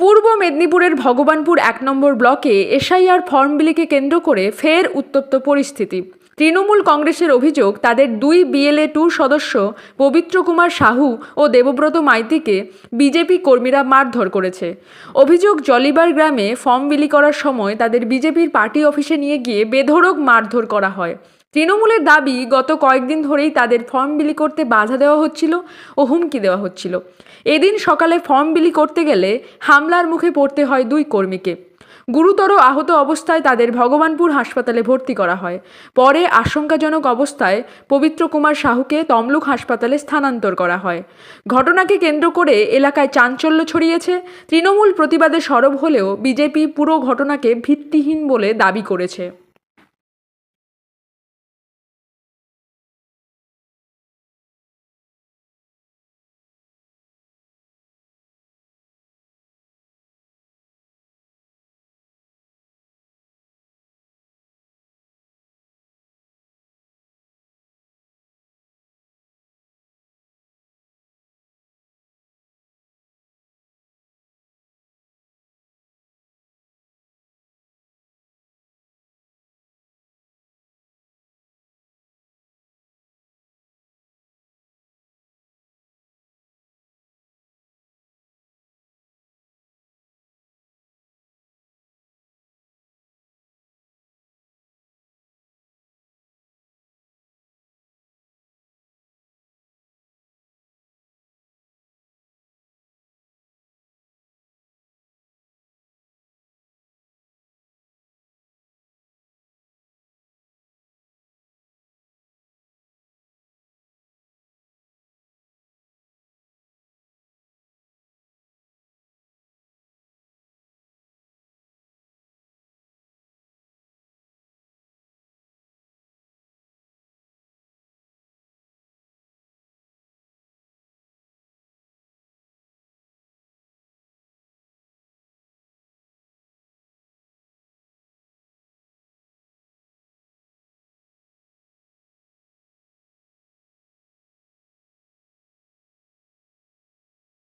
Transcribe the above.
পূর্ব মেদিনীপুরের ভগবানপুর এক নম্বর ব্লকে এসআইআর ফর্ম বিলিকে কেন্দ্র করে ফের উত্তপ্ত পরিস্থিতি। তৃণমূল কংগ্রেসের অভিযোগ, তাদের দুই বিএলএ টু সদস্য পবিত্র কুমার সাহু ও দেবব্রত মাইতিকে বিজেপি কর্মীরা মারধর করেছে। অভিযোগ, জলিবার গ্রামে ফর্ম বিলি করার সময় তাদের বিজেপির পার্টি অফিসে নিয়ে গিয়ে বেধড়ক মারধর করা হয়। তৃণমূলের দাবি গত কয়েকদিন ধরেই তাদের ফর্ম বিলি করতে বাধা দেওয়া হচ্ছিল ও হুমকি দেওয়া হচ্ছিল। এদিন সকালে ফর্ম বিলি করতে গেলে হামলার মুখে পড়তে হয় দুই কর্মীকে। গুরুতর আহত অবস্থায় তাদের ভগবানপুর হাসপাতালে ভর্তি করা হয়। পরে আশঙ্কাজনক অবস্থায় পবিত্র কুমার সাহুকে তমলুক হাসপাতালে স্থানান্তর করা হয়। ঘটনাকে কেন্দ্র করে এলাকায় চাঞ্চল্য ছড়িয়েছে। তৃণমূল প্রতিবাদে সরব হলেও বিজেপি পুরো ঘটনাকে ভিত্তিহীন বলে দাবি করেছে।